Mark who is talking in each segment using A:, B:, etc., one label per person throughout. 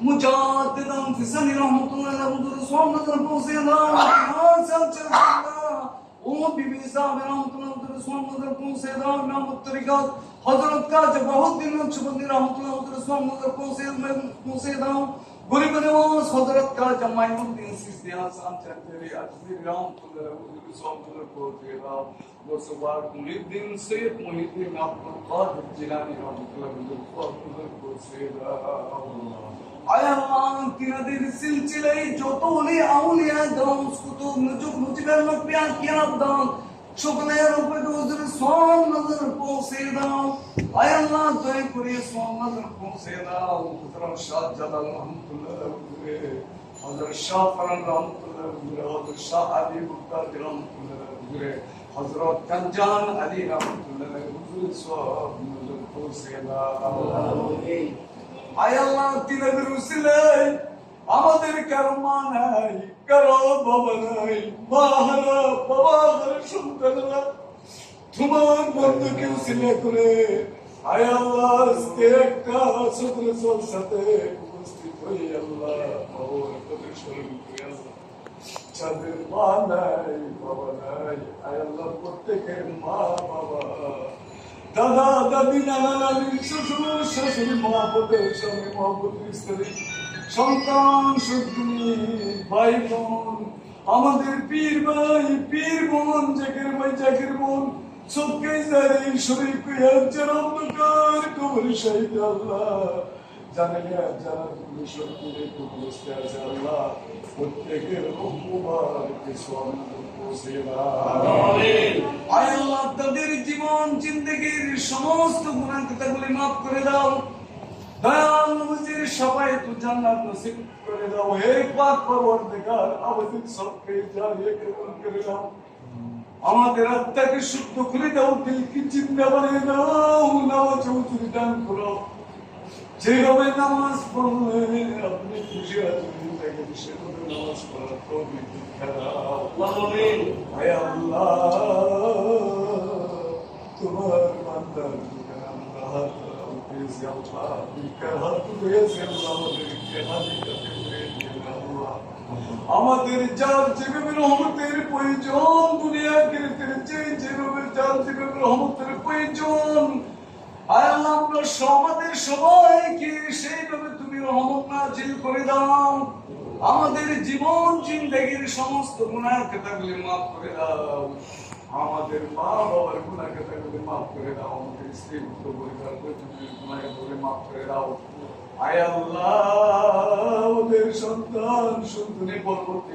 A: مجاد دم فسانی رحمت اللہ علیہ حضور سوام نکر پوزے اللہ ہاں سل بی بی صاحب رحمت اللہ حضور سوام نکر پوزے اللہ نام طریقات حضرت کا جو بہت دن میں چھپندی رحمت اللہ حضور سوام نکر پوزے اللہ Guribinimiz Hazret Karaca Maymun Dinsiz Diyasan Çetleri Açlı Ram Kulları Ulgu Sonları Koltuğa Dostu var Muhiddin Seyyid Muhiddin Abdülkadir Cilani Rahmetlerinin Farklıdır Kursiyle আয় আল্লাহ কিনাদের সিলসিলায় যত উলি আউলিয়া Gauss Qutub নুজুব মুজিবের মকবিয়া কিয়াব দান সকলের উপরে হুজুর সব নজর পৌঁছে আল্লাহ দয়া করে সোম পৌঁছে দাও হযরত শাহ জালাল রহমাতুল্লাহ হযরত শাহ ফরান রহমাতুল্লাহ হযরত শাহ আলী মুক্তার রহমাতুল্লাহ উপরে হযরত কানজান আলী রহমাতুল্লাহ সোম পৌঁছে দাও আয় আল্লাহ তিনাদের উসিলাই আমাদের কারও মা নাই কারও বাবা নাই মা হারা বাবা সন্তানরা তোমার বন্ধুকে উসিলা করে আয় আল্লাহ আজকে একটা সদর সাথে উপস্থিত হই আল্লাহ বাবার তোদের করে আল্লাহ। যাদের মা নাই, বাবা নাই আয় আল্লাহ প্রত্যেকের মা, বাবা। দাদা, দাদি, নানা, নানি, শ্বশুর, শাশুড়ি মহাপতের স্বামী মহাপতির স্ত্রী সন্তান সন্তানী ভাই বোন, আমাদের পীর ভাই, পীর বোন, জাকের ভাই, জাকের বোন সবকে জারে শরীর কুয়ার অন্ধকার কবর শহীদ আল্লাহ। জানালিয়া যারা পুলিশ সরকারের কুবস্তে আছে আল্লাহ। প্রত্যেকের মুবারকে সোয়ান্ন আল্লাহ তাদের জীবন জিন্দগির সমস্ত গুনাহ কথাগুলি মাফ করে দাও। দয়াল নবীজির সবাই তো জান্নাত নসিব করে দাও। হে পাক পরওয়ারদিগার আমাদের সবকে কবুল করে দাও আমাদের আত্মাকে শুদ্ধ করে দাও দিলকে চিন্তা বানিয়ে দাও নামাজ উজুরি দান করো। যেভাবে নামাজ পড়লে আপনি খুশি আছেন নামাজ পড়ার আল্লাহ তোমার করে আমাদের যার যেভাবে রহমতের প্রয়োজন যার যেভাবে রহমতের প্রয়োজন। আয় আল্লাহ, আমরা সমাজের সবাইকে সেইভাবে তুমি রহমত নাজিল করে দাও। আমাদের জীবন, জিন্দগির সমস্ত গুনাহ কথাগুলি মাফ করে দাও। আমাদের মা বাবার গুনাহ কথাগুলি মাফ করে দাও। আমাদের স্ত্রী পুত্র পরিবার গুনাহগুলি মাফ করে দাও। আয় আল্লাহ, ওদের সন্তান, সন্তানের পরবর্তী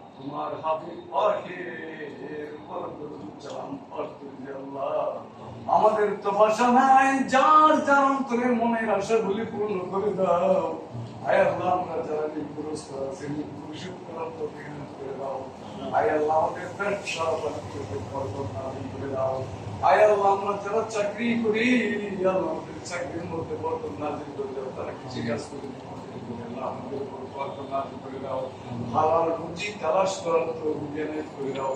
A: তোমার আল্লাহ। আমাদের তো ভাষা নাই, যার যার অন্তরে মনের আশা গুলি পূর্ণ করে দাও। আমরা যারা নিপুরস্ত আছি যারা চাকরি করি, আল্লাহ চাকরির মধ্যে দাও তারা কিছু কাজ করে আমাদের রুজি তালাশ করার তো করে দাও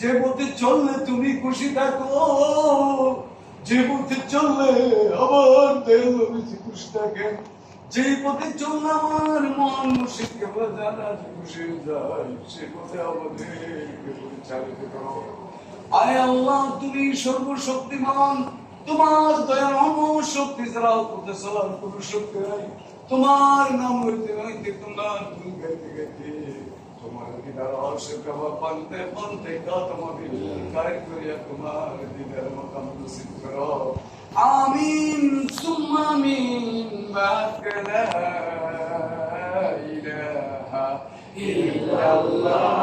A: যে পথে চললে তুমি খুশি থাকো, যে পথে চললে আমার খুশি থাকে। যে পথে চললে আমার মন মুর্শিদকে বাজানা খুশি যায়, সে পথে আমাদেরকে পরিচালিত করো আয় আল্লাহ, তুমি সর্বশক্তিমান, তোমার দয়া কোনো শক্তি নাই তোমার নাম হইতে হইতে তোমার গুণ গাইতে গাইতে, তোমার দিদার আশিক হওয়া পান্তে পান্তে কা তোমাকে কায় করিয়া তোমার দিদার মকাম নসিব করো। আমিন, সুম্মা আমিন বাকলা ইলাহা ইল্লাল্লাহ।